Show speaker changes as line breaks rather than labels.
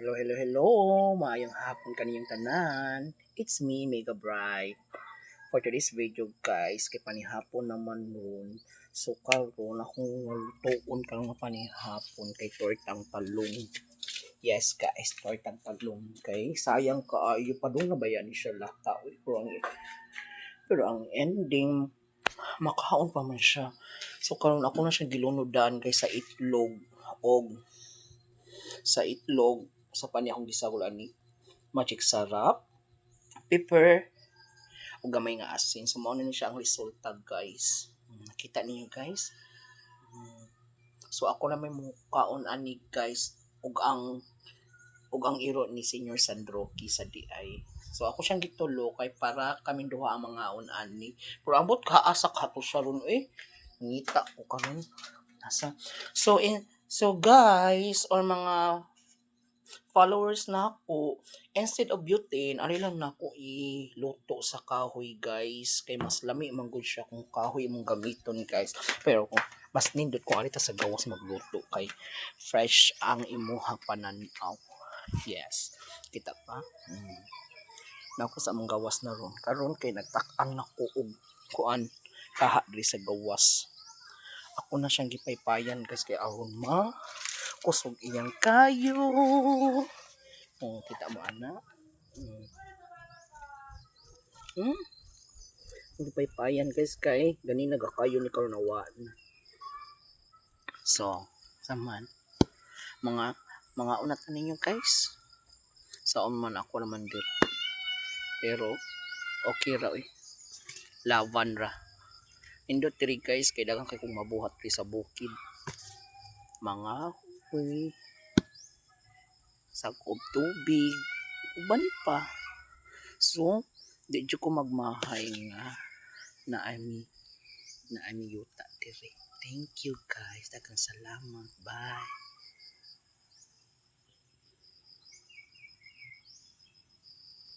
Hello, hello, hello. Maayong hapon kaniyong tanan. It's me, Mega Bright. For today's video, guys, kay panihapon naman nun. So, karon akong walutoon ka nga panihapon kay tortang talong. Yes, guys, tortang talong. Kay sayang kaayo pa doon na ba yan siya lata. Uy, pero ang, pero ang ending, makaon pa man siya. So, karon ako na siya gilunodan kay sa itlog og sa itlog sa pani akong gisagulan ni magic sarap. Pepper. Ug gamay nga asin. So mao na siya ang resulta guys. Mm, nakita niyo guys? Mm. so ako na may mukaon ani guys. Ug ang ug ang iro ni Senior Sandroki sa DI so ako siyang gitulo kay para kami duha ang mga on ani. Pero ambot kaasa kato siya ron eh? Ngita ko karon nasa so in so guys or mga followers na ako, instead of butane, ari lang na ako iluto sa kahoy, guys. Kay mas lami man gud siya kung kahoy mong gamiton, guys. Pero kung mas nindot ko arita sa gawas magluto kay fresh ang imuha pananaw. Yes. Kita pa? Mm. Nako sa mong gawas na ron. Karon kay nagtak-ang nako og kuan kaha diri sa gawas. Ako na siyang gipaypayan guys kay ahon ma kusog iyang kayo. Oh, kita mo ana. Mm. Hmm? Hindi paypayan guys kay gani nagakayo ni karunawan. So, saman mga mga unat na ninyo guys. Saon man ako naman dir. Pero okay ra eh. Lavan ra. Indot diri guys kay daghang kay kung mabuhat kay sa bukid. Mga Uy. Sakob tubig. Uban pa. So, di ko magmahay nga na ami na ami yuta dire. Thank you guys. Daghang salamat. Bye.